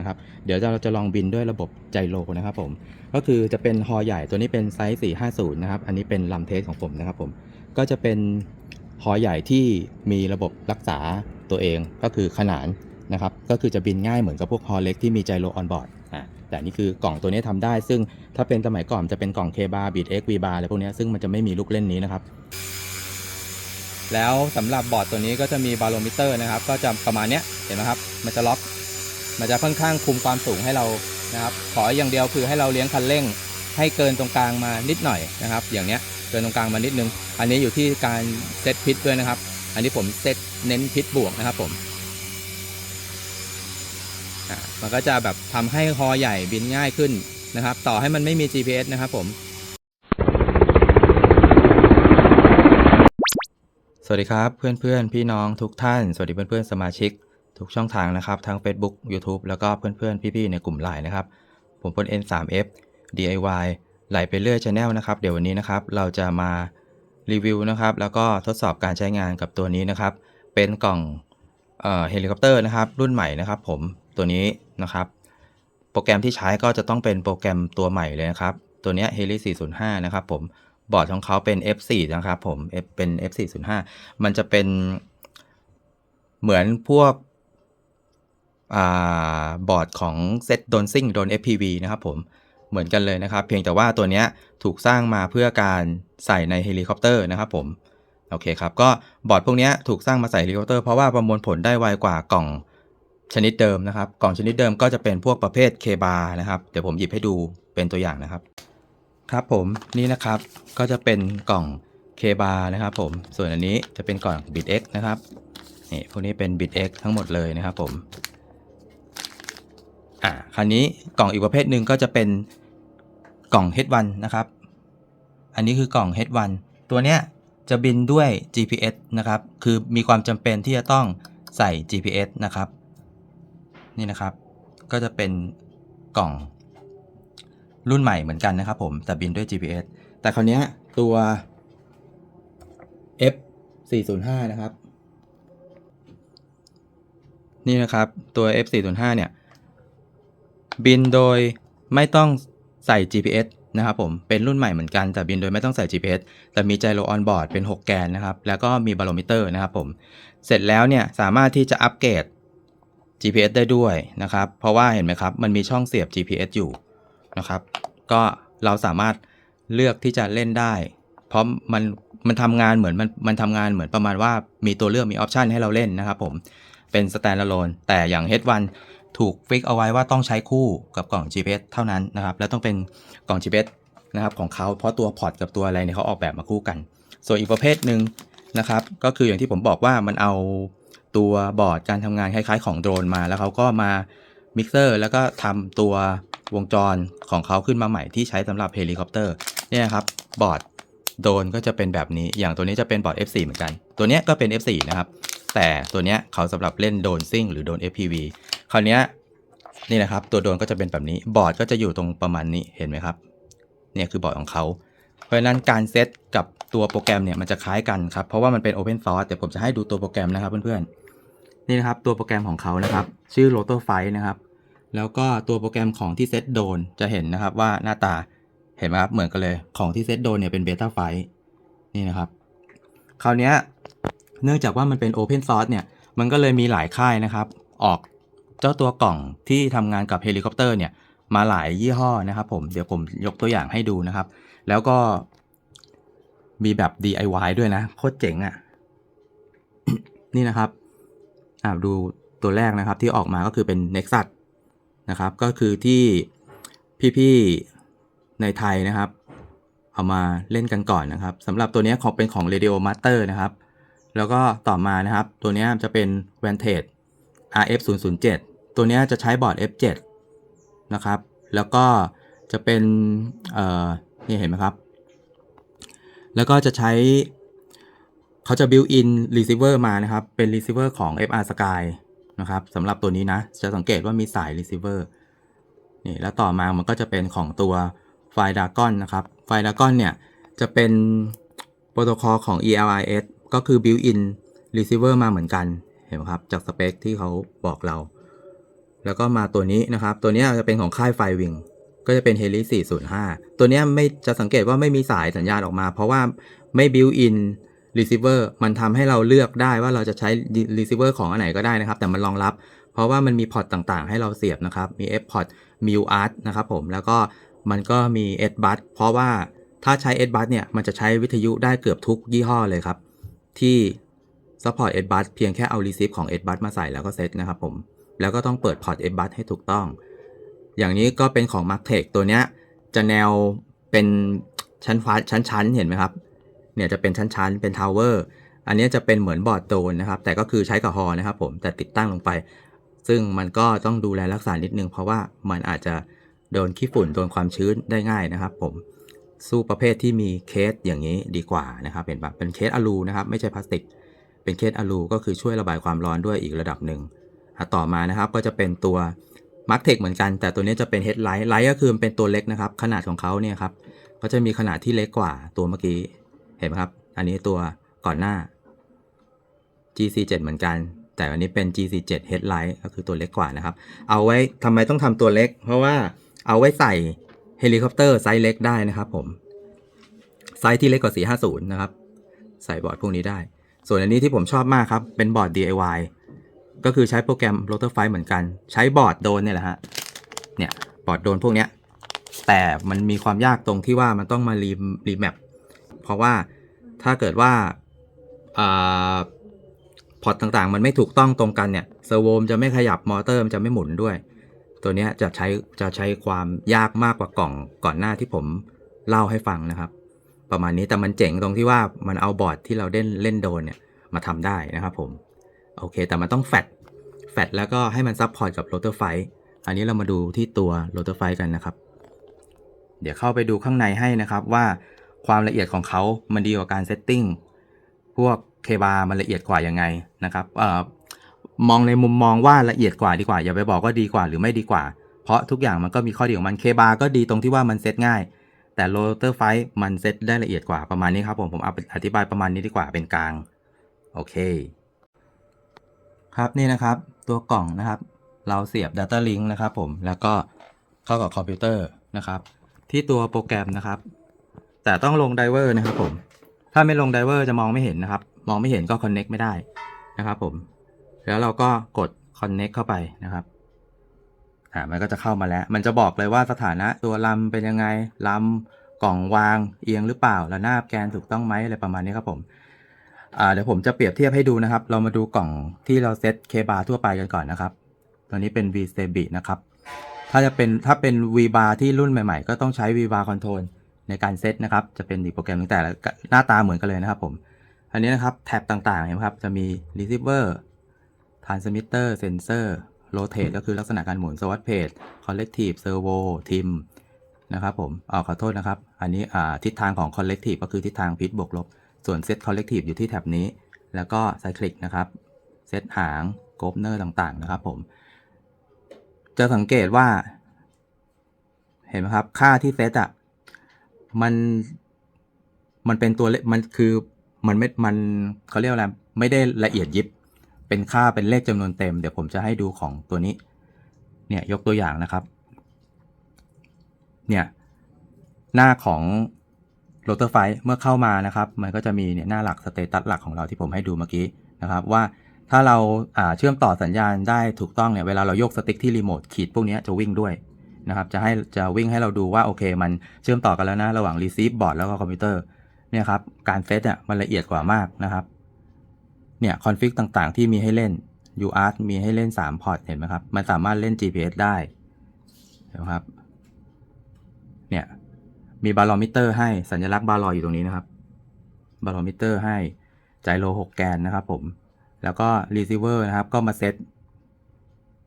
นะครับเดี๋ยวเราจะลองบินด้วยระบบไจโรนะครับผมก็คือจะเป็นฮอใหญ่ตัวนี้เป็นไซส์ 450 นะครับ อันนี้เป็นลำเทสของผมนะครับผมก็จะเป็นฮอใหญ่ที่มีระบบรักษาตัวเองก็คือขนานนะครับก็คือจะบินง่ายเหมือนกับพวกฮอเล็กที่มีไจโรออนบอร์ดอะแต่นี่คือกล่องตัวนี้ทำได้ ซึ่งถ้าเป็นสมัยก่อนจะเป็นกล่อง K bar Beat X V bar อะไรพวกนี้ซึ่งมันจะไม่มีลูกเล่นนี้นะครับแล้วสำหรับบอร์ดตัวนี้ก็จะมีบาโลมิเตอร์นะครับ ก็จะประมาณเนี้ยเห็นไหมครับมันจะล็อก มันจะค่อนข้างคุมความสูงให้เรานะครับ ขออย่างเดียวคือให้เราเลี้ยงคันเร่ง ให้เกินตรงกลางมานิดหน่อยนะครับ อย่างเนี้ยเกินตรงกลางมานิดนึง อันนี้อยู่ที่การเซตพิษด้วยนะครับ อันนี้ผมเซตเน้นพิษบวกนะครับผมมันก็จะแบบทำให้ฮอใหญ่บินง่ายขึ้นนะครับ ต่อให้มันไม่มี GPS นะครับผมสวัสดีครับเพื่อนเพื่อนพี่น้องทุกท่าน สวัสดีเพื่อนเพื่อนสมาชิก ทุกช่องทางนะครับ ทั้ง Facebook YouTube แล้วก็เพื่อนๆ พี่ๆ ในกลุ่มไลน์นะครับ ผมพล N3F DIY ไหลไปเรื่อย Channel นะครับ เดี๋ยววันนี้นะครับ เราจะมารีวิวนะครับ แล้วก็ทดสอบการใช้งานกับตัวนี้นะครับ เป็นกล่องเฮลิคอปเตอร์นะครับ รุ่นใหม่นะครับ ผมตัวนี้นะครับ โปรแกรมที่ใช้ก็จะต้องเป็นโปรแกรมตัวใหม่เลยนะครับ ตัวนี้ย Heli 405 นะครับผมบอร์ดของเขาเป็น F4 นะครับผม F เป็น F405 มันจะเป็นเหมือนพวก บอร์ดของเซตโดนซิ่งโดน FPV นะครับผมเหมือนกันเลยนะครับ เพียงแต่ว่าตัวนี้ถูกสร้างมาเพื่อการใส่ในเฮลิคอปเตอร์นะครับผมโอเคครับ ก็บอร์ดพวกนี้ถูกสร้างมาใส่เฮลิคอปเตอร์เพราะว่าประมวลผลได้ไวกว่ากล่องชนิดเดิมนะครับ กล่องชนิดเดิมก็จะเป็นพวกประเภท K-bar นะครับ เดี๋ยวผมหยิบให้ดูเป็นตัวอย่างนะครับ ครับผมนี่นะครับก็จะเป็นกล่อง K-bar นะครับผมส่วนอันนี้จะเป็นกล่อง Bit X นะครับนี่พวกนี้เป็น Bit X ทั้งหมดเลยนะครับผม คราวนี้กล่องอีกประเภทหนึ่งก็จะเป็นกล่อง H1 นะครับ อันนี้คือกล่อง H1 ตัวเนี้ยจะบินด้วย GPS นะครับ คือมีความจำเป็นที่จะต้องใส่ GPS นะครับ นี่นะครับ ก็จะเป็นกล่องรุ่นใหม่เหมือนกันนะครับผม แต่บินด้วย GPS แต่คราวเนี้ยตัว F 405นะครับ นี่นะครับ ตัว F 405เนี่ย บินโดยไม่ต้องใส่ GPS นะครับผม เป็นรุ่นใหม่เหมือนกัน แต่บินโดยไม่ต้องใส่ GPS แต่มีไจโรออนบอร์ดเป็น 6 แกนนะครับ แล้วก็มีบาโลมิเตอร์นะครับผม เสร็จแล้วเนี่ยสามารถที่จะอัปเกรด GPS ได้ด้วยนะครับ เพราะว่าเห็นไหมครับ มันมีช่องเสียบ GPS อยู่นะครับ ก็เราสามารถเลือกที่จะเล่นได้ เพราะมันมันทำงานเหมือนมันมันทำงานเหมือนประมาณว่ามีตัวเลือกมีออปชันให้เราเล่นนะครับผม เป็น standalone แต่อย่าง H1 ถูกฟิกเอาไว้ว่าต้องใช้คู่กับกล่อง GPS เท่านั้นนะครับ แล้วต้องเป็นกล่อง GPS นะครับของเขาเพราะตัวพอร์ตกับตัวอะไรเนี่ยเขาออกแบบมาคู่กัน ส่วนอีกประเภทหนึ่งนะครับ ก็คืออย่างที่ผมบอกว่ามันเอาตัวบอร์ดการทำงานคล้ายๆ ของโดรนมา แล้วเขาก็มามิกเซอร์แล้วก็ทำตัววงจรของเขาขึ้นมาใหม่ที่ใช้สำหรับเฮลิคอปเตอร์เนี่ยครับบอร์ดโดรนก็จะเป็นแบบนี้ อย่างตัวนี้จะเป็นบอร์ด F4 เหมือนกัน ตัวนี้ก็เป็น F4 นะครับ แต่ตัวนี้เขาสำหรับเล่นโดรนซิ่งหรือโดรน FPV คราวนี้นี่นะครับ ตัวโดนก็จะเป็นแบบนี้ บอร์ดก็จะอยู่ตรงประมาณนี้เห็นไหมครับ เนี่ยคือบอร์ดของเขา เพราะฉะนั้นการเซตกับตัวโปรแกรมเนี่ยมันจะคล้ายกันครับ เพราะว่ามันเป็น Open Source แต่ผมจะให้ดูตัวโปรแกรมนะครับเพื่อนๆ นี่นะครับตัวโปรแกรมของเขานะครับ ชื่อ Rotor Fight นะครับ แล้วก็ตัวโปรแกรมของที่เซตโดนจะเห็นนะครับว่าหน้าตาเห็นไหมครับเหมือนกันเลยของที่เซตโดนเนี่ยเป็นเบต้าไฟนี่นะครับ คราวนี้เนื่องจากว่ามันเป็น Open Source เนี่ยมันก็เลยมีหลายค่ายนะครับ ออก เจ้าตัวกล่องที่ทำงานกับเฮลิคอปเตอร์เนี่ยมาหลายยี่ห้อนะครับผมเดี๋ยวผมยกตัวอย่างให้ดูนะครับ แล้วก็มีแบบ DIY ด้วยนะโคตรเจ๋งอะ่ะ นี่นะครับอ่าดูตัวแรกนะครับที่ออกมาก็คือเป็น Nexus นะครับ ก็คือที่พี่ๆในไทยนะครับ เอามาเล่นกันก่อนนะครับสำหรับตัวนี้ของเป็นของ Radio Master นะครับ แล้วก็ต่อมานะครับ ตัวนี้จะเป็น Vantage RF 0 0 7 ตัวนี้จะใช้บอร์ด F7 นะครับ แล้วก็จะเป็นเอ่อนี่เห็นไหมครับ แล้วก็จะใช้เขาจะ built in receiver มานะครับ เป็น receiver ของ FR Sky นะครับสำหรับตัวนี้นะ จะสังเกตว่ามีสาย receiver นี่แล้วต่อมามันก็จะเป็นของตัวไฟ Dragon นะครับ ไฟ Dragon เนี่ยจะเป็นโปรโตคอลของ ELIS ก็คือ built in receiver มาเหมือนกัน เห็นไหมครับ จากสเปคที่เขาบอกเรา แล้วก็มาตัวนี้นะครับ ตัวนี้จะเป็นของค่ายไฟวิง ก็จะเป็น h e l i 405 ตัวนี้ไม่จะสังเกตว่าไม่มีสายสัญญาณออกมา เพราะว่าไม่ built in receiver มันทำให้เราเลือกได้ว่าเราจะใช้ receiver ของอันไหนก็ได้นะครับ แต่มันรองรับ เพราะว่ามันมีพอร์ตต่างๆ ให้เราเสียบนะครับ มี F port มี UART นะครับผม แล้วก็มันก็มี S bus เพราะว่าถ้าใช้ S bus เนี่ย มันจะใช้วิทยุได้เกือบทุกยี่ห้อเลยครับ ที่ support S bus เพียงแค่เอา receive ของ S bus มาใส่แล้วก็เซตนะครับผม แล้วก็ต้องเปิดพอร์ต S bus ให้ถูกต้อง อย่างนี้ก็เป็นของ m a r k t e c h ตัวเนี้ยจะแนวเป็นชั้นฟ้าชั้นๆเห็นไหมครับ เนี่ยจะเป็นชั้นๆเป็นทาวเวอร์ อันนี้จะเป็นเหมือนบอร์ดโดนนะครับ แต่ก็คือใช้กับฮอนะครับผม แต่ติดตั้งลงไป ซึ่งมันก็ต้องดูแลรักษานิดนึง เพราะว่ามันอาจจะโดนขี้ฝุ่นโดนความชื้นได้ง่ายนะครับ ผม สู้ประเภทที่มีเคสอย่างนี้ดีกว่านะครับเป็นแบบเป็นเคสอะลูนะครับ ไม่ใช่พลาสติก เป็นเคสอะลูก็คือช่วยระบายความร้อนด้วยอีกระดับหนึ่ง ต่อมานะครับก็จะเป็นตัวมาร์กเทคเหมือนกัน แต่ตัวนี้จะเป็นเฮดไลท์ไลท์ก็คือเป็นตัวเล็กนะครับ ขนาดของเขาเนี่ยครับก็จะมีขนาดที่เล็กกว่าตัวเมื่อกี้เห็นไหมครับ อันนี้ตัวก่อนหน้า GC7 เหมือนกัน แต่อันนี้เป็น GC7 Headlight ก็คือตัวเล็กกว่านะครับ เอาไว้ทำไมต้องทำตัวเล็ก เพราะว่าเอาไว้ใส่เฮลิคอปเตอร์ไซส์เล็กได้นะครับผม ไซส์ที่เล็กกว่า 450 นะครับ ใส่บอร์ดพวกนี้ได้ ส่วนอันนี้ที่ผมชอบมากครับ เป็นบอร์ด DIY ก็คือใช้โปรแกรม Rotor f i เหมือนกัน ใช้บอร์ดโดนเนี่ยแหละฮะ เนี่ยบอร์ดโดนพวกเนี้ย แต่มันมีความยากตรงที่ว่ามันต้องมารีรีแมปเพราะว่าถ้าเกิดว่าพอร์ตต่างๆ มันไม่ถูกต้องตรงกันเนี่ยเซอร์โวมจะไม่ขยับมอเตอร์มันจะไม่หมุนด้วย ตัวนี้จะใช้จะใช้ความยากมากกว่ากล่องก่อนหน้าที่ผมเล่าให้ฟังนะครับ ประมาณนี้แต่มันเจ๋งตรงที่ว่ามันเอาบอร์ดที่เราเล่นเล่นโดนเนี่ยมาทำได้นะครับผม โอเค แต่มันต้องแฟดแฟดแล้วก็ให้มันซับพอร์ตกับโรเตอร์ไฟอันนี้เรามาดูที่ตัวโรเตอร์ไฟกันนะครับ เดี๋ยวเข้าไปดูข้างในให้นะครับว่าความละเอียดของเขามันดีกว่าการเซตติ้งพวกเคบามันละเอียดกว่ายังไงนะครับเอ่อมองในมุมมองว่าละเอียดกว่าดีกว่า อย่าไปบอกว่าดีกว่าหรือไม่ดีกว่า เพราะทุกอย่างมันก็มีข้อดีของมันเคบาก็ดีตรงที่ว่ามันเซตง่าย แต่โรเตอร์ไฟมันเซตได้ละเอียดกว่าประมาณนี้ครับผมผมเอาอธิบายประมาณนี้ดีกว่าเป็นกลาง โอเค ครับนี่นะครับตัวกล่องนะครับ เราเสียบ Data Link นะครับผมแล้วก็เข้ากับคอมพิวเตอร์นะครับ ที่ตัวโปรแกรมนะครับ แต่ต้องลงไดเวอร์นะครับผม ถ้าไม่ลงไดเวอร์จะมองไม่เห็นนะครับ มองไม่เห็นก็ Connect ไม่ได้นะครับผม แล้วเราก็กด Connect เข้าไปนะครับอ่ามันก็จะเข้ามาแล้ว มันจะบอกเลยว่าสถานะตัวลำเป็นยังไงลำกล่องวางเอียงหรือเปล่าระนาบแกนถูกต้องไหมอะไรประมาณนี้ครับผม อ่าเดี๋ยวผมจะเปรียบเทียบให้ดูนะครับ เรามาดูกล่องที่เราเซตเคบาทั่วไปกันก่อนนะครับ ตัวนี้เป็น v s t a b i นะครับ ถ้าจะเป็นถ้าเป็น V bar ที่รุ่นใหม่ๆ ก็ต้องใช้ V bar control ในการเซตนะครับ จะเป็นอีกโปรแกรมหนึงแต่หน้าตาเหมือนกันเลยนะครับผม อันนี้นะครับแท็บต่างๆเห็นไหมครับ จะมี receiver transmitter sensor rotate ก็คือลักษณะการหมุน swat page collective servo tim นะครับผมอ๋อขอโทษนะครับ อันนี้ทิศทางของ collective ก็คือทิศทางพิษบวกลบ ส่วน set collective อยู่ที่แท็บนี้ แล้วก็ cyclic นะครับเซตหาง g o v e r n o r ต่างๆ นะครับผม จะสังเกตว่า เห็นไหมครับ ค่าที่เซตอะ มัน มันเป็นตัวเลขมันคือ มันไม่ มันเขาเรียกอะไร ไม่ได้ละเอียดยิบ เป็นค่าเป็นเลขจำนวนเต็ม เดี๋ยวผมจะให้ดูของตัวนี้ เนี่ยยกตัวอย่างนะครับ เนี่ยหน้าของ โรเตอร์ไฟเมื่อเข้ามานะครับ มันก็จะมีเนี่ยหน้าหลักสเตตัสหลักของเราที่ผมให้ดูเมื่อกี้นะครับว่าถ้าเราเชื่อมต่อสัญญาณได้ถูกต้องเนี่ยเวลาเรายกสติ๊กที่รีโมทขีดพวกนี้จะวิ่งด้วยนะครับจะให้จะวิ่งให้เราดูว่าโอเค มันเชื่อมต่อกันแล้วนะ ระหว่าง receive board แล้วก็คอมพิวเตอร์เนี่ยครับการเซตอะมันละเอียดกว่ามากนะครับเนี่ยคอนฟิกต่างๆ ที่มีให้เล่น UART มีให้เล่น3พอร์ตเห็นไหมครับ มันสามารถเล่น GPS ได้นไหมครับเนี่ย มีบาโลมิเตอร์ให้สัญลักษณ์บาลอยอยู่ตรงนี้นะครับ บาโลมิเตอร์ให้ไจโร6แกนนะครับผม แล้วก็ receiver นะครับ ก็มาเซต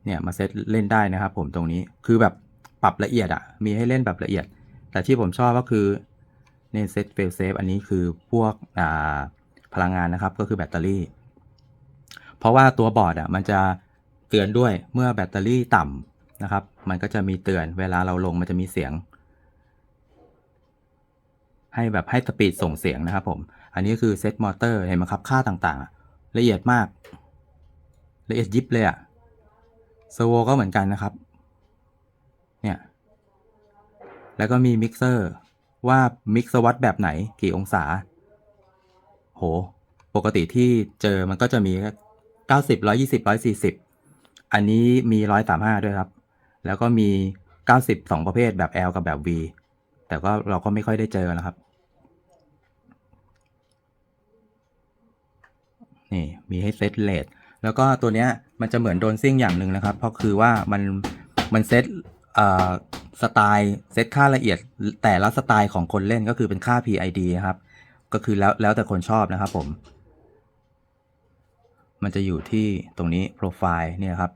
เนี่ยมาเซตเล่นได้นะครับ ผมตรงนี้คือแบบปรับละเอียดอะ่ะมีให้เล่นแบบละเอียด แต่ที่ผมชอบก็คือในเซต fail safe อันนี้คือพวกอ่าพลังงานนะครับก็คือแบตเตอรี่ เพราะว่าตัวบอร์ดอะมันจะเตือนด้วยเมื่อแบตเตอรี่ต่ำนะครับ มันก็จะมีเตือนเวลาเราลงมันจะมีเสียง ให้แบบให้สปีดส่งเสียงนะครับผม อันนี้คือเซตมอเตอร์เห็นไหมครับค่าต่างๆ ละเอียดมาก ละเอียดยิบเลยอะเซอร์โวก็เหมือนกันนะครับ เนี่ย แล้วก็มีมิกเซอร์ว่ามิกซ์วัดแบบไหนกี่องศา โห ปกติที่เจอมันก็จะมีเก้าสิบร้อยี่สิบร้อยสี่สิบอันนี้มีร้อยสามห้าด้วยครับ แล้วก็มีเก้าสิบสองประเภทแบบ L กับแบบ V แต่ก็เราก็ไม่ค่อยได้เจอนะครับ นี่มีให้เซตเลทแล้วก็ตัวเนี้ยมันจะเหมือนโดนซิ่งอย่างหนึ่งนะครับเพราะคือว่ามันมันเซตสไตล์เซตค่าละเอียดแต่ละสไตล์ของคนเล่นก็คือเป็นค่า PID ครับ ก็คือแล้วแล้วแต่คนชอบนะครับผม มันจะอยู่ที่ตรงนี้โปรไฟล์เนี่ยครับ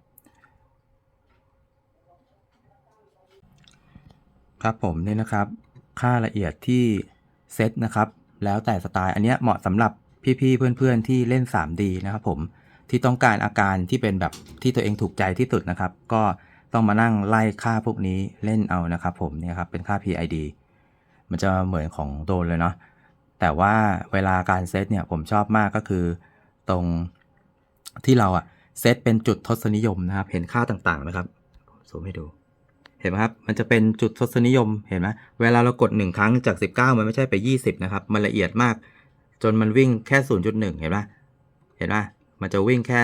ครับผมนี่นะครับ ค่าละเอียดที่เซตนะครับ แล้วแต่สไตล์อันนี้เหมาะสำหรับ พี่ๆเพื่อนๆที่เล่น 3D นะครับผมที่ต้องการอาการที่เป็นแบบที่ตัวเองถูกใจที่สุดนะครับ ก็ต้องมานั่งไล่ค่าพวกนี้เล่นเอานะครับผมเนี่ยครับเป็นค่า PID มันจะเหมือนของโดนเลยเนาะแต่ว่าเวลาการเซตเนี่ยผมชอบมากก็คือ ตรงที่เราอะเซตเป็นจุดทศนิยมนะครับ เห็นค่าต่างๆนะครับซูมให้ดู เห็นไหมครับ มันจะเป็นจุดทศนิยมเห็นไหมเวลาเรากด 1 ครั้งจาก 19 มันไม่ใช่ไป 20 นะครับ มันละเอียดมาก จนมันวิ่งแค่ 0.1 เห็นไหมเห็นไหมมันจะวิ่งแค่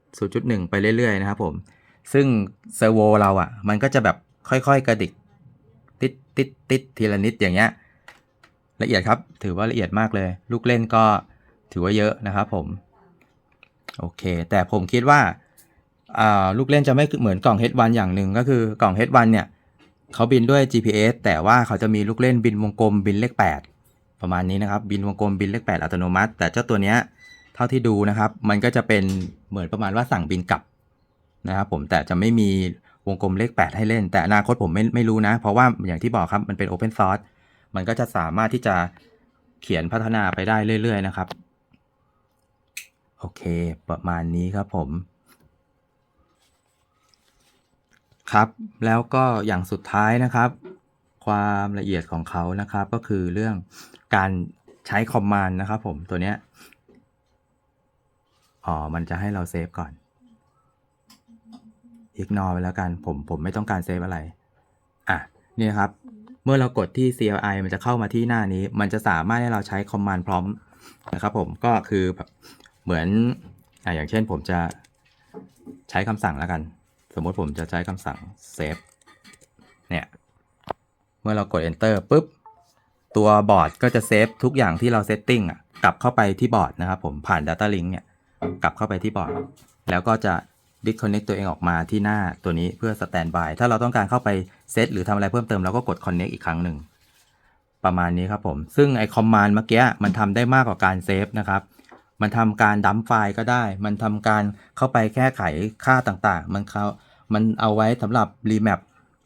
0.1 ไปเรื่อยๆ นะครับผม ซึ่งเซอร์โวเราอะ่ะ มันก็จะแบบค่อยๆ กระดิก ติดติดติดทีละนิดอย่างเงี้ย ละเอียดครับ ถือว่าละเอียดมากเลย ลูกเล่นก็ถือว่าเยอะนะครับผม โอเค แต่ผมคิดว่าอ่าลูกเล่นจะไม่เหมือนกล่อง H1 อย่างหนึ่งก็คือกล่อง H1 เนี่ยเขาบินด้วย GPS แต่ว่าเขาจะมีลูกเล่นบินวงกลมบินเลข 8 ประมาณนี้นะครับบินวงกลมบินเลข 8 อัตโนมัติ แต่เจ้าตัวเนี้ยเท่าที่ดูนะครับ มันก็จะเป็นเหมือนประมาณว่าสั่งบินกลับนะครับผมแต่จะไม่มีวงกลมเลข 8 ให้เล่น แต่อนาคตผมไม่ไม่รู้นะ เพราะว่าอย่างที่บอกครับมันเป็น Open Source มันก็จะสามารถที่จะเขียนพัฒนาไปได้เรื่อย ๆ นะครับ โอเค ประมาณนี้ครับผม ครับ แล้วก็อย่างสุดท้ายนะครับ ความละเอียดของเขานะครับ ก็คือเรื่องการใช้คอมมานด์นะครับผมตัวเนี้ยอ๋อมันจะให้เราเซฟก่อน ignore ไปแล้วกันผมผมไม่ต้องการเซฟอะไร อะนี่ครับ เมื่อเรากดที่ CLI มันจะเข้ามาที่หน้านี้ มันจะสามารถให้เราใช้คอมมานด์พร้อมนะครับผมก็คือแบบเหมือนอะอย่างเช่นผมจะใช้คำสั่งแล้วกัน สมมติผมจะใช้คำสั่ง save เนี่ย มื่อเรากด enter ปุ๊บ ตัวบอร์ดก็จะเซฟทุกอย่างที่เราเซตติ้งอะกลับเข้าไปที่บอร์ดนะครับผมผ่าน Data Link เนี่ยกลับเข้าไปที่บอร์ด แล้วก็จะ disconnect ตัวเองออกมาที่หน้าตัวนี้เพื่อ standby ถ้าเราต้องการเข้าไปเซตหรือทำอะไรเพิ่มเติมเราก็กด connect อีกครั้งหนึ่งประมาณนี้ครับผม ซึ่งไอ้ command เมื่อกี้มันทำได้มากกว่าการเซฟนะครับ มันทำการดัมไฟล์ก็ได้ มันทำการเข้าไปแก้ไขค่าต่างๆ มันเขามันเอาไว้สำหรับรีแมป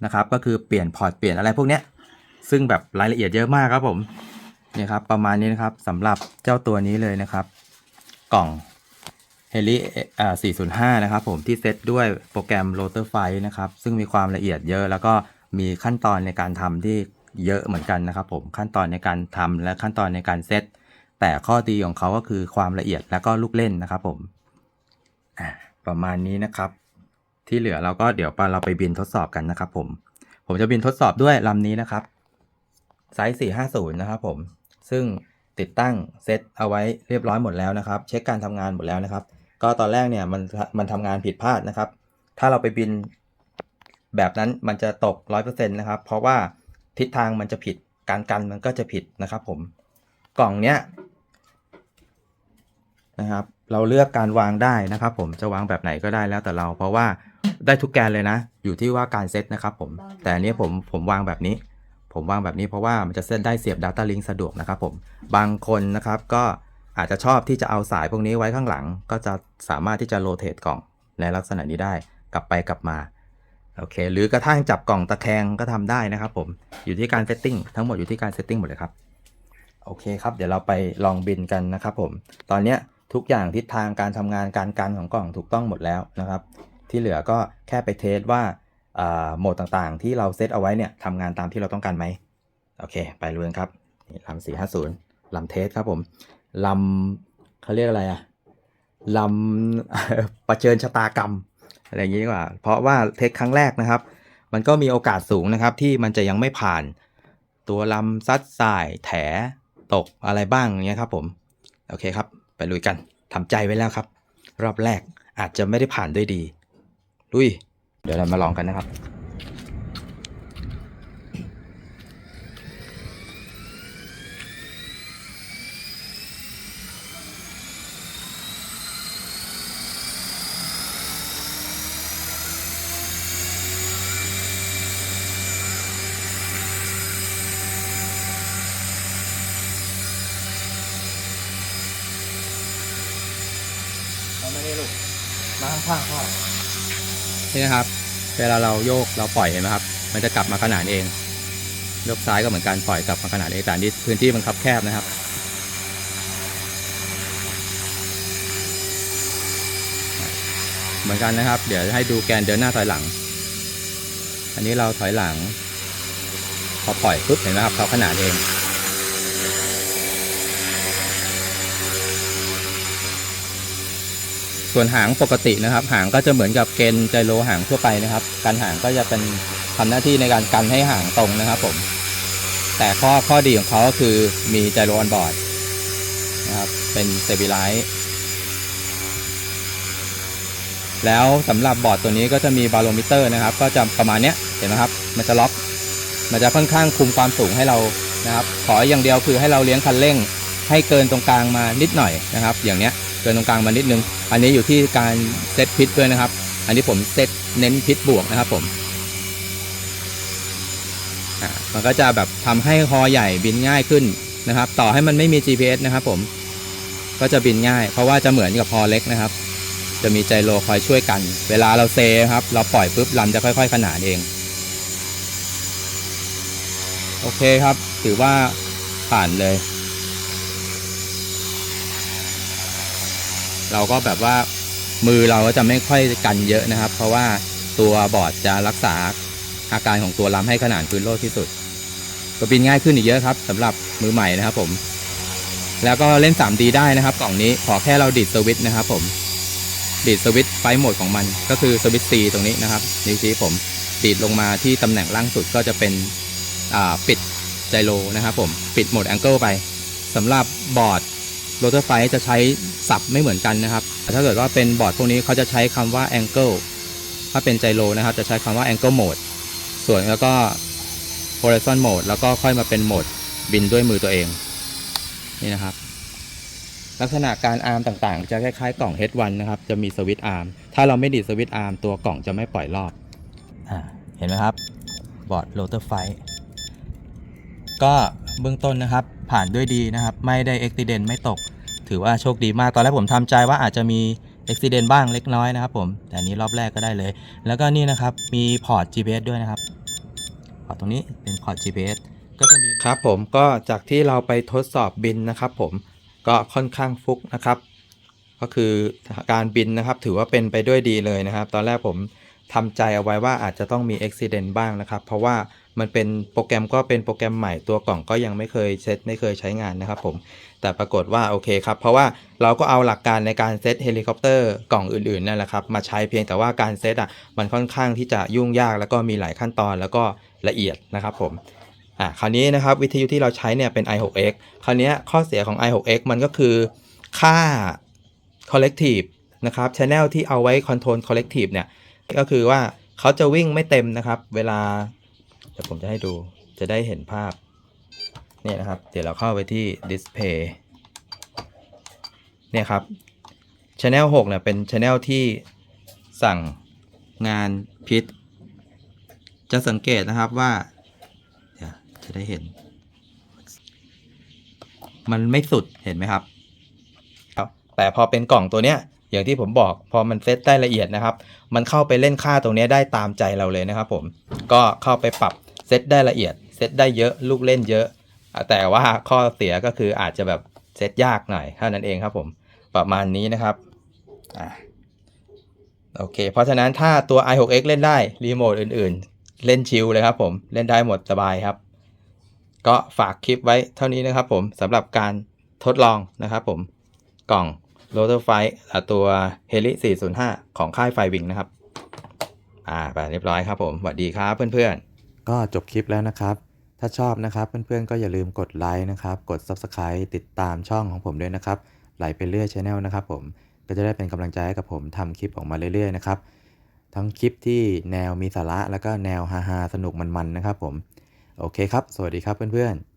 นะครับ ก็คือเปลี่ยนพอร์ตเปลี่ยนอะไรพวกเนี้ย ซึ่งแบบรายละเอียดเยอะมากครับผมเนี่ยครับประมาณนี้นะครับสำหรับเจ้าตัวนี้เลยนะครับ กล่อง h e l i อ่า405 นะครับผมที่เซตด้วยโปรแกรม Rotor f i นะครับ ซึ่งมีความละเอียดเยอะ แล้วก็มีขั้นตอนในการทำที่เยอะเหมือนกันนะครับผมขั้นตอนในการทำและขั้นตอนในการเซตแต่ข้อดีของเขาก็คือความละเอียดและก็ลูกเล่นนะครับผมอ่าประมาณนี้นะครับ ที่เหลือเราก็เดี๋ยวเราไปบินทดสอบกันนะครับผม ผมจะบินทดสอบด้วยลำนี้นะครับ ไซส์ 450 นะครับผม ซึ่งติดตั้งเซตเอาไว้เรียบร้อยหมดแล้วนะครับ เช็คการทำงานหมดแล้วนะครับ ก็ตอนแรกเนี่ยมันมันทำงานผิดพลาดนะครับ ถ้าเราไปบินแบบนั้นมันจะตก 100%นะครับ เพราะว่าทิศทางมันจะผิด การกันมันก็จะผิดนะครับผม กล่องเนี้ยนะครับ เราเลือกการวางได้นะครับผมจะวางแบบไหนก็ได้แล้วแต่เรา เพราะว่าได้ทุกแกนเลยนะ อยู่ที่ว่าการเซตนะครับผม แต่อันนี้ผมผมวางแบบนี้ ผมวางแบบนี้เพราะว่ามันจะเส้นได้เสียบ Data Link สะดวกนะครับผมบางคนนะครับก็อาจจะชอบที่จะเอาสายพวกนี้ไว้ข้างหลัง ก็จะสามารถที่จะโรเตทกล่องในลักษณะนี้ได้กลับไปกลับมาโอเค หรือกระทั่งจับกล่องตะแคงก็ทำได้นะครับผมอยู่ที่การเซตติ้งทั้งหมดอยู่ที่การเซตติ้งหมดเลยครับโอเคครับเดี๋ยวเราไปลองบินกันนะครับผมตอนนี้ทุกอย่างทิศทางการทำงานการกันของกล่องถูกต้องหมดแล้วนะครับ ที่เหลือก็แค่ไปเทสว่า โหมดต่างๆ ที่เราเซตเอาไว้เนี่ยทำงานตามที่เราต้องการไหมโอเค ไปเลยครับลำสี่ห้าศูนย์ลำเทสครับผมลำเขาเรียกอะไรอะลำประเชิญชะตากรรม อะไรอย่างนี้ดีกว่า เพราะว่าเทคครั้งแรกนะครับ มันก็มีโอกาสสูงนะครับ ที่มันจะยังไม่ผ่านตัวลำซัดสายแถตกอะไรบ้างอย่างเงี้ยครับผมโอเคครับ ไปลุยกันทำใจไว้แล้วครับ รอบแรกอาจจะไม่ได้ผ่านด้วยดีลุย เดี๋ยวเรามาลองกันนะครับ เอามานี่ลูกมาข้างๆพ่อ นี่นะครับ เวลาเราโยกเราปล่อยเห็นไหมครับ มันจะกลับมาขนานเองยกซ้ายก็เหมือนกันปล่อยกลับมาขนานเองแต่นี้พื้นที่มันคับแคบนะครับ เหมือนกันนะครับ เดี๋ยวให้ดูแกนเดินหน้าถอยหลัง อันนี้เราถอยหลัง พอปล่อยปุ๊บเห็นไหมครับเขาขนานเอง ส่วนหางปกตินะครับ หางก็จะเหมือนกับเกณฑ์ไจโรหางทั่วไปนะครับ การหางก็จะเป็นทำหน้าที่ในการกันให้หางตรงนะครับผม แต่ข้อข้อดีของเขาก็คือมีไจโรออนบอร์ดนะครับ เป็นเซบิไลท์แล้วสำหรับบอร์ดตัวนี้ก็จะมีบาโลมิเตอร์นะครับ ก็จะประมาณเนี้ยเห็นไหมครับ มันจะล็อก มันจะค่อนข้างคุมความสูงให้เรานะครับ ขออย่างเดียวคือให้เราเลี้ยงคันเร่ง ให้เกินตรงกลางมานิดหน่อยนะครับ อย่างเนี้ยเกินตรงกลางมานิดนึง อันนี้อยู่ที่การเซตพิษด้วยนะครับ อันนี้ผมเซตเน้นพิษบวกนะครับผมมันก็จะแบบทำให้ฮอใหญ่บินง่ายขึ้นนะครับ ต่อให้มันไม่มี GPS นะครับผมก็จะบินง่าย เพราะว่าจะเหมือนกับฮอเล็กนะครับ จะมีไจโรคอยช่วยกัน เวลาเราเซครับ เราปล่อยปุ๊บลำจะค่อย ๆ ขนานเอง โอเคครับ ถือว่าผ่านเลย เราก็แบบว่ามือเราก็จะไม่ค่อยกันเยอะนะครับ เพราะว่าตัวบอร์ดจะรักษาอาการของตัวลำให้ขนานพื้นโลกที่สุด ก็บินง่ายขึ้นอีกเยอะครับสำหรับมือใหม่นะครับผม แล้วก็เล่น 3D ได้นะครับกล่องนี้ขอแค่เราดีดสวิตช์นะครับผมดีดสวิตช์ไฟโหมดของมันก็คือสวิตช์ C ตรงนี้นะครับนิ้วชี้ผมดีดลงมาที่ตำแหน่งล่างสุดก็จะเป็นปิดไจโรนะครับผม ปิดโหมดแองเกิลไปสำหรับบอร์ด โรเตอร์ไฟจะใช้ศัพท์ไม่เหมือนกันนะครับถ้าเกิดว่าเป็นบอร์ดพวกนี้เขาจะใช้คำว่า angle ถ้าเป็นไจโรนะครับจะใช้คำว่า angle mode ส่วนแล้วก็ horizon mode แล้วก็ค่อยมาเป็นโหมดบินด้วยมือตัวเองนี่นะครับ ลักษณะการอาร์มต่างๆ จะคล้ายๆ กล่อง H1 นะครับ จะมีสวิตช์อาร์มถ้าเราไม่ดีดสวิตช์อาร์มตัวกล่องจะไม่ปล่อยรอบอเห็นไหมครับ บอร์ดโรเตอร์ไฟก็เบื้องต้นนะครับ ผ่านด้วยดีนะครับ ไม่ได้เอ็กซิเดนไม่ตก ถือว่าโชคดีมาก ตอนแรกผมทำใจว่าอาจจะมีอ็กซิเดนบ้างเล็กน้อยนะครับผมแต่นนี้รอบแรกก็ได้เลย แล้วก็นี่นะครับมีพอร์ต GPS ด้วยนะครับพอร์ตตรงนี้เป็นพอร์ต GPS ก็จะมีครับผมก็จากที่เราไปทดสอบบินนะครับผมก็ค่อนข้างฟุกนะครับ ก็คือการบินนะครับถือว่าเป็นไปด้วยดีเลยนะครับ ตอนแรกผมทำใจเอาไว้ว่าอาจจะต้องมีอุบิเหตุบ้างนะครับ เพราะว่า มันเป็นโปรแกรมก็เป็นโปรแกรมใหม่ตัวกล่องก็ยังไม่เคยเซตไม่เคยใช้งานนะครับผม แต่ปรากฏว่าโอเคครับ เพราะว่าเราก็เอาหลักการในการเซตเฮลิคอปเตอร์กล่องอื่นๆนั่นแหละครับมาใช้เพียงแต่ว่าการเซตอะมันค่อนข้างที่จะยุ่งยากแล้วก็มีหลายขั้นตอนแล้วก็ละเอียดนะครับผมอะคราวนี้นะครับวิทยุที่เราใช้เนี่ยเป็น i6x คราวนี้ข้อเสียของ i6x มันก็คือค่า collective นะครับ channel ที่เอาไว้ control collective เนี่ยก็คือว่าเขาจะวิ่งไม่เต็มนะครับ เวลา ดี๋ยวผมจะให้ดูจะได้เห็นภาพเนี่ยนะครับ เดี๋ยวเราเข้าไปที่ display เนี่ยครับ channel 6เนี่ยเป็น channel ที่สั่งงานพิษ จะสังเกตนะครับว่าเดี๋ยวจะได้เห็น มันไม่สุดเห็นไหมครับครับ แต่พอเป็นกล่องตัวเนี้ยอย่างที่ผมบอกพอมันเซตได้ละเอียดนะครับ มันเข้าไปเล่นค่าตรงนี้ได้ตามใจเราเลยนะครับผมก็เข้าไปปรับ ซตได้ละเอียด เซตได้เยอะลูกเล่นเยอะ แต่ว่าข้อเสียก็คืออาจจะแบบเซตยากหน่อยเท่านั้นเองครับผมประมาณนี้นะครับอะโอเค เพราะฉะนั้นถ้าตัว i6x เล่นได้ รีโมทอื่นๆ เล่นชิลเลยครับผม เล่นได้หมดสบายครับ ก็ฝากคลิปไว้เท่านี้นะครับผมสำหรับการทดลองนะครับผมกล่อง r o t o r f i ตัว h e l i 405 ของค่ายไฟวิงนะครับ อ่าไปเรียบร้อยครับผมสวัสดีครับเพื่อนๆ ก็จบคลิปแล้วนะครับ ถ้าชอบนะครับเพื่อนๆก็อย่าลืมกดไลค์นะครับ กด Subscribe ติดตามช่องของผมด้วยนะครับ ไหลไปเรื่อยช n e l นะครับผม ก็จะได้เป็นกำลังใจให้กับผมทำคลิปออกมาเรื่อยๆนะครับ ทั้งคลิปที่แนวมีสาระแล้วก็แนวฮาๆสนุกมันๆนะครับผม โอเคครับ สวัสดีครับเพื่อนๆ